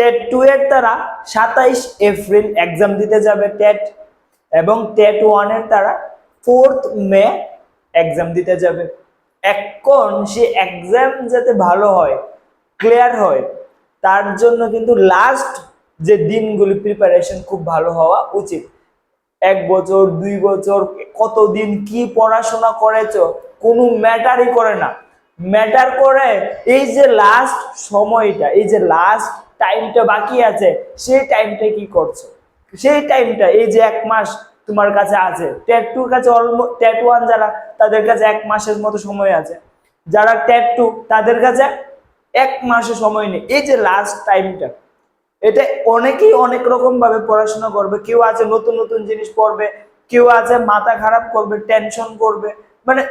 TET two এর তারা সাতাইশ এপ্রিল এক্সাম দিতে যাবে টেট এবং টেট ওয়ানের তারা ফোর্থ মে এক্সাম দিতে যাবে। এখন সে এক্সাম যাতে ভালো হয় ক্লিয়ার হয়, তার জন্য কিন্তু লাস্ট যে দিনগুলি প্রিপারেশন খুব ভালো হওয়া উচিত। এক বছর, দুই বছর কতদিন কি পড়াশোনা করেছ, কোনো ম্যাটারই করে না। ম্যাটার করে এই যে লাস্ট সময়টা, এই যে লাস্ট টাইমটা বাকি আছে, সেই টাইমটা কি করছ? সেই টাইমটা এই যে এক মাস তোমার কাছে আছে ট্যাটুর কাছে অলমোস্ট ট্যাটু ওয়ান যারা, তাদের কাছে এক মাসের মতো সময় আছে। যারা ট্যাটু তাদের কাছে এক মাসের সময় নেই। এই যে লাস্ট টাইমটা এটা অনেকেই অনেক রকম ভাবে পড়াশোনা করবে। কেউ আছে নতুন নতুন জিনিস পড়বে, কেউ আছে মাথা খারাপ করবে টেনশন করবে। মানে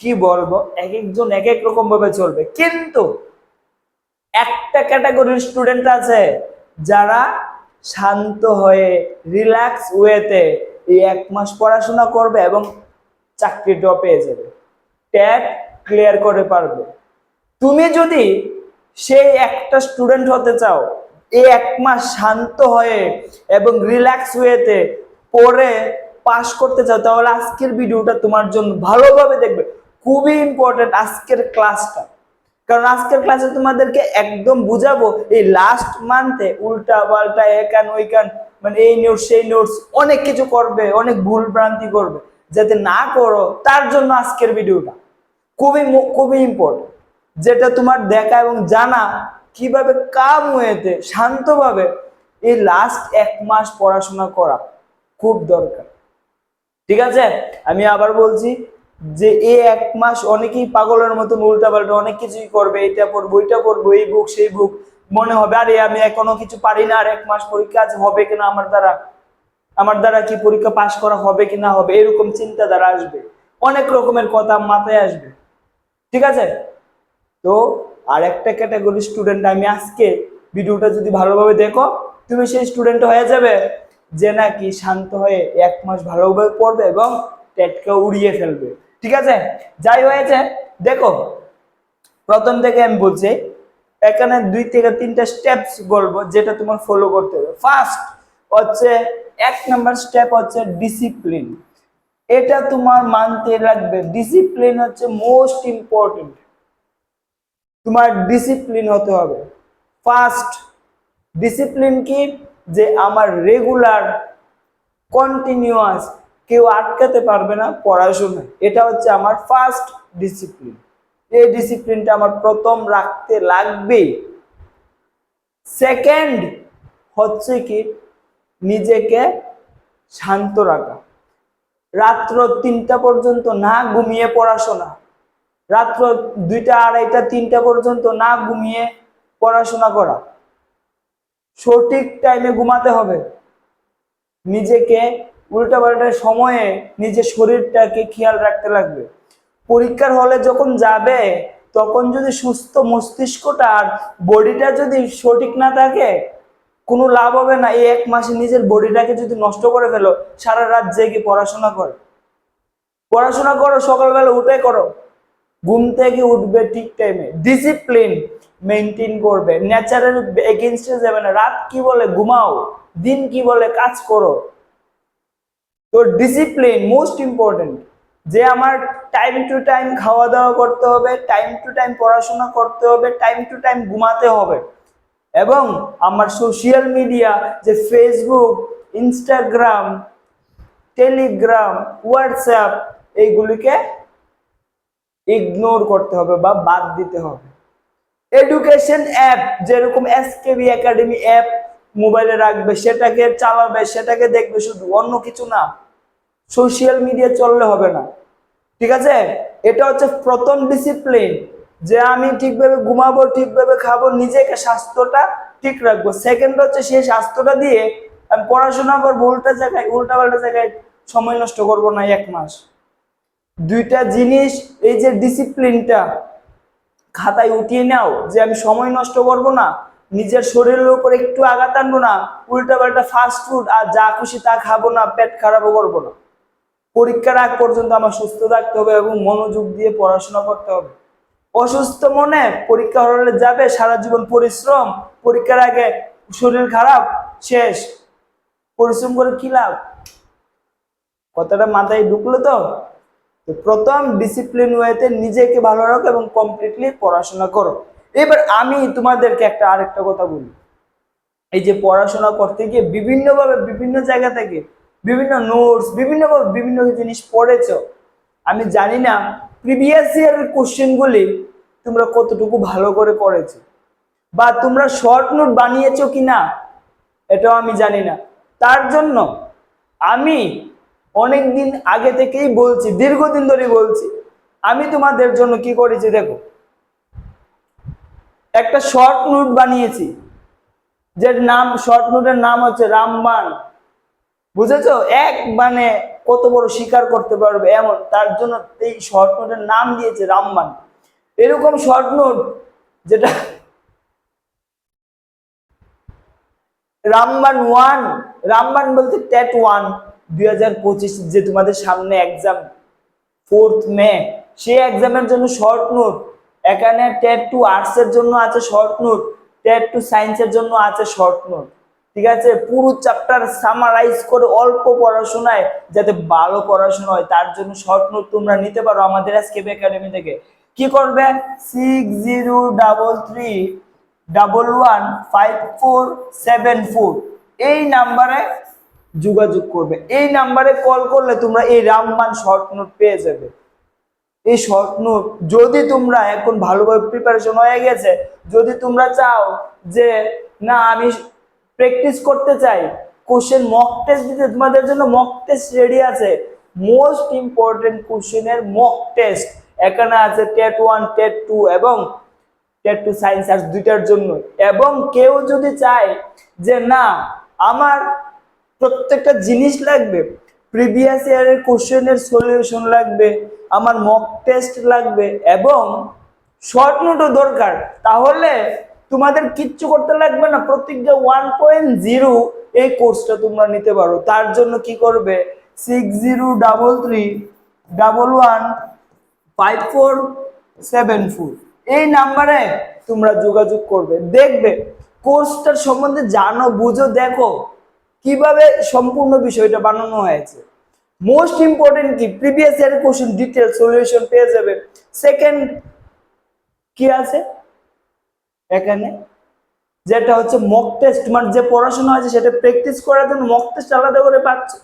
কি বলব? এক একজন এক এক রকম ভাবে চলবে। কিন্তু একটা ক্যাটাগরির স্টুডেন্ট আছে যারা শান্ত হয়ে রিল্যাক্স ওয়েতে এই এক মাস পড়াশোনা করবে এবং চাকরিটাও পেয়ে যাবে। ট্যাট ক্লিয়ার করে পারবে। তুমি যদি সেই একটা স্টুডেন্ট হতে চাও, এই এক মাস শান্ত হয়ে এবং রিল্যাক্স ওয়েতে পড়ে পাশ করতে চাও, তাহলে আজকের ভিডিওটা তোমার জন্য ভালোভাবে দেখবে। খুবই ইম্পর্টেন্ট আজকের ক্লাসটা কারণ আজকের ক্লাসে তোমাদেরকে একদম বুঝাবো, এই লাস্ট মান্থে উল্টা পাল্টা একান ওইকান মানে এই নোটস সেই নোটস অনেক কিছু করবে, অনেক ভুল ভ্রান্তি করবে। যাতে না করো, তার জন্য আজকের ভিডিওটা। খুবই খুবই ইম্পর্টেন্ট যেটা তোমার দেখা এবং জানা, কীভাবে কাম হয়েতে শান্তভাবে এই লাস্ট এক মাস পড়াশোনা করা খুব দরকার। ঠিক আছে? আমি আবার বলছি যে এ এক মাস অনেকেই পাগলের মতন উল্টা পাল্টা অনেক কিছুই করবে, এটা পড়ব ওইটা পড়ব এই বুক সেই বুক মনে হবে, আরে আমি এখনও কিছু পারি না, আর এক মাস পরীক্ষা আছে হবে কিনা, আমার দ্বারা আমার দ্বারা কি পরীক্ষা পাশ করা হবে কি না হবে, এরকম চিন্তাধারা আসবে, অনেক রকমের কথা মাথায় আসবে, ঠিক আছে? তো আর একটা ক্যাটাগরি স্টুডেন্ট আমি আজকে ভিডিওটা যদি ভালোভাবে দেখো, তুমি সেই স্টুডেন্ট হয়ে যাবে, যে নাকি শান্ত হয়ে এক মাস ভালোভাবে পড়বে এবং টেটকে উড়িয়ে ফেলবে। ঠিক আছে? যাই হয়েছে, দেখো, প্রথম থেকে আমি বলছি, এখানে দুই থেকে তিনটা স্টেপস বলব যেটা তোমার ফলো করতে হবে। ফার্স্ট হচ্ছে, এক নাম্বার স্টেপ হচ্ছে ডিসিপ্লিন এটা তোমার মানতে রাখবে ডিসিপ্লিন হচ্ছে মোস্ট ইম্পর্টেন্ট তোমার ডিসিপ্লিন হতে হবে। ফার্স্ট ডিসিপ্লিন কি? যে আমার রেগুলার কন্টিনিউয়াস কেউ আটকাতে পারবে না পড়াশোনায় এটা হচ্ছে আমার ফার্স্ট ডিসিপ্লিন এই ডিসিপ্লিনটা আমার প্রথম রাখতে লাগবেই সেকেন্ড হচ্ছে কি? নিজেকে শান্ত রাখা। রাত্র তিনটা পর্যন্ত না ঘুমিয়ে পড়াশোনা। রাত্র দুইটা, আড়াইটা, তিনটা পর্যন্ত না ঘুমিয়ে পড়াশোনা করা। সঠিক টাইমে ঘুমাতে হবে। নিজেকে উল্টাপাল্টা সময়ে নিজের শরীরটাকে খেয়াল রাখতে লাগবে। পরীক্ষার হলে যখন যাবে, তখন যদি সুস্থ মস্তিষ্কটা আর বডিটা যদি সঠিক না থাকে, কোনো লাভ হবে না। এই এক মাসে নিজের বডিটাকে যদি নষ্ট করে ফেলো, সারা রাত জেগে পড়াশোনা করে। পড়াশোনা করো, সকালবেলা উঠে করো। ঘুম থেকে উঠবে ঠিক টাইমে ডিসিপ্লিন মেনটেন করবে। ন্যাচারাল এগেনস্টে যাবে না। রাত কি বলে? ঘুমাও। দিন কি বলে? কাজ করো। তো ডিসিপ্লিন মোস্ট ইম্পর্টেন্ট যে আমার টাইম টু টাইম খাওয়া দাওয়া করতে হবে টাইম টু টাইম পড়াশোনা করতে হবে টাইম টু টাইম ঘুমাতে হবে। এবং আমার সোশ্যাল মিডিয়া যে ফেসবুক ইনস্টাগ্রাম টেলিগ্রাম হোয়াটসঅ্যাপ এইগুলিকে ইগনোর করতে হবে বা বাদ দিতে হবে। এডুকেশন অ্যাপ যেরকম S K B academy app মোবাইলে রাখবে, সেটাকে চালাবে, সেটাকে দেখবে শুধু, অন্য কিছু না। সোশ্যাল মিডিয়া চললে হবে না। ঠিক আছে? এটা হচ্ছে প্রথম ডিসিপ্লিন যে আমি ঠিকভাবে ঘুমাবো, ঠিকভাবে খাব, নিজেকে স্বাস্থ্যটা ঠিক রাখব। সেকেন্ড হচ্ছে সেই স্বাস্থ্যটা দিয়ে আমি পড়াশোনা করব, উল্টা জায়গায় উল্টা পাল্টা জায়গায় সময় নষ্ট করব না এক মাস। দুইটা জিনিস, এই যে ডিসিপ্লিনটা খাতায় উঠিয়ে নাও যে আমি সময় নষ্ট করব না নিজের শরীরের উপর একটু আঘাত আনব না উল্টা পাল্টা ফাস্ট ফুড আর যা খুশি তা খাব না, পেট খারাপও করব না। পরীক্ষার আগ পর্যন্ত আমার সুস্থ থাকতে হবে এবং মনোযোগ দিয়ে পড়াশোনা করতে হবে। অসুস্থ মনে পরীক্ষা হলে যাবে, সারা জীবন পরিশ্রম, পরীক্ষার আগে শরীর খারাপ, শেষ। পরিশ্রম করে কি লাভ? কথাটা মাথায় ঢুকলো তো? প্রথম ডিসিপ্লিন ওয়েতে নিজেকে ভালো রাখো এবং কমপ্লিটলি পড়াশোনা করো। এবার আমি তোমাদেরকে একটা আরেকটা কথা বলি। এই যে পড়াশোনা করতে গিয়ে বিভিন্নভাবে বিভিন্ন জায়গা থেকে বিভিন্ন নোটস বিভিন্নভাবে বিভিন্ন জিনিস পড়েছ। আমি জানি না প্রিভিয়াস ইয়ারের কোশ্চেনগুলি তোমরা কতটুকু ভালো করে করেছ? বা তোমরা শর্ট নোট বানিয়েছো কি না এটাও আমি জানি না। তার জন্য আমি অনেক দিন আগে থেকেই বলছি, দীর্ঘদিন ধরে বলছি, আমি তোমাদের জন্য কি করেছি দেখো। একটা শর্ট নোট বানিয়েছি। যে নাম শর্ট নোটের নাম হচ্ছে রামবান। বুঝেছ? এক মানে কত বড় স্বীকার করতে পারবে এমন। তার জন্য এই শর্ট নোটের নাম দিয়েছে রামবান। এরকম শর্ট নোট যেটা রামবান ওয়ান রামবান বলতে টেট ওয়ান দুই হাজার পঁচিশ যে তোমাদের সামনে এক্সাম ফোর্থ মে সেই এক্সামের জন্য শর্ট নোট এখানে টেট টু আর্টস এর জন্য আছে শর্ট নোট টেট টু সায়েন্সের জন্য আছে শর্ট নোট ঠিক আছে? পুরো চ্যাপ্টার সামারাইজ করে অল্প পড়াশোনায় যাতে ভালো পড়াশোনা হয়, তার জন্য শর্ট নোট তোমরা নিতে পারো আমাদের এসকেপ একাডেমি থেকে। কি করবে? Six zero double three double one five four seven four এই নাম্বারে যোগাযোগ করবে। এই নাম্বারে কল করলে তোমরা এই রামমান শর্ট নোট পেয়ে যাবে। এই স্বপ্ন যদি তোমরা এখন ভালোভাবে প্রিপারেশন হয়ে গেছে, যদি তোমরা চাও যে, না, আমি প্র্যাকটিস করতে চাই কোশ্চেন মক টেস্ট দিতে, তোমাদের জন্য মক টেস্ট রেডি আছে। মোস্ট ইম্পর্টেন্ট কোশ্চেনের মক টেস্ট এখানে আছে টেট ওয়ান, টেট টু এবং টেট টু সায়েন্স আর্টস দুইটার জন্য। এবং কেউ যদি চায় যে, না, আমার প্রত্যেকটা জিনিস লাগবে প্রিভিয়াস ইয়ারের কোশ্চেনের সলিউশন লাগবে, আমার মক টেস্ট লাগবে এবং শর্ট নোটও দরকার। তাহলে তোমাদের কিচ্ছু করতে লাগবে না, প্রতিজ্ঞা ওয়ান পয়েন্ট জিরো এই কোর্সটা তোমরা নিতে পারো। তার জন্য কি করবে? Six zero double three double one five four seven four এই নাম্বারে তোমরা যোগাযোগ করবে। দেখবে কোর্সটার সম্বন্ধে জানো, বুঝো, দেখো। কীভাবে সম্পূর্ণ বিষয়টা বানানো হয়েছে? মোস্ট ইম্পর্টেন্ট কি previous year question detail solution পেয়ে যাবে। সেকেন্ড কি আছে? এখানে, যেটা হচ্ছে মক টেস্ট মানে যে পড়াশোনা আছে সেটা প্র্যাকটিস করার জন্য মক টেস্ট আলাদা করে পাচ্ছে।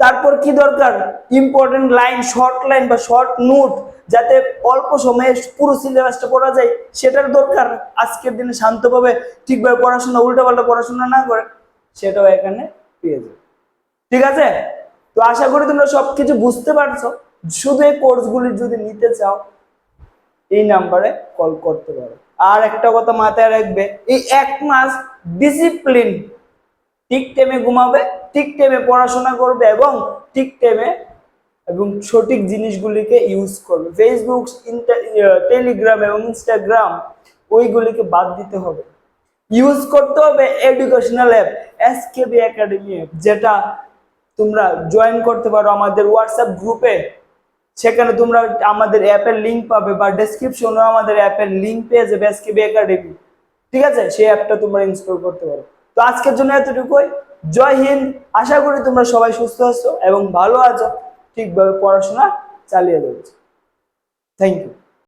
তারপর কি দরকার? ইম্পর্টেন্ট লাইন শর্ট লাইন বা শর্ট নোট যাতে অল্প সময়ে পুরো সিলেবাসটা পড়া যায়, সেটার দরকার। আজকের দিনে শান্তভাবে ঠিকভাবে পড়াশোনা, উল্টাপাল্টা পড়াশোনা না করে। সেটাও এখানে পেয়ে যাবে। ঠিক আছে? তো আশা করি তোমরা সবকিছু বুঝতে পারছ। শুধু এই কোর্সগুলি যদি নিতে চাও, এই নাম্বারে কল করতে পারো। আর একটা কথা মাথায় রাখবে, এই এক মাস ডিসিপ্লিন ঠিক টাইমে ঘুমাবে, ঠিক টাইমে পড়াশোনা করবে এবং ঠিক টাইমে এবং সঠিক জিনিসগুলিকে ইউজ করবে। ফেসবুক টেলিগ্রাম এবং ইনস্টাগ্রাম ওইগুলিকে বাদ দিতে হবে। ইউজ করতে হবে educational app SKB academy app যেটা তোমরা জয়েন করতে পারো আমাদের হোয়াটসঅ্যাপ গ্রুপে সেখানে তোমরা আমাদের অ্যাপের লিঙ্ক পাবে বা ডেসক্রিপশনেও আমাদের অ্যাপের লিঙ্ক পেয়ে যাবে এসকেবি একাডেমি ঠিক আছে? সেই অ্যাপটা তোমরা ইনস্টল করতে পারো। তো আজকের জন্য এতটুকুই। জয় হিন্দ। আশা করি তোমরা সবাই সুস্থ আছো এবং ভালো আছো। ঠিকভাবে পড়াশোনা চালিয়ে যাচ্ছ। Thank you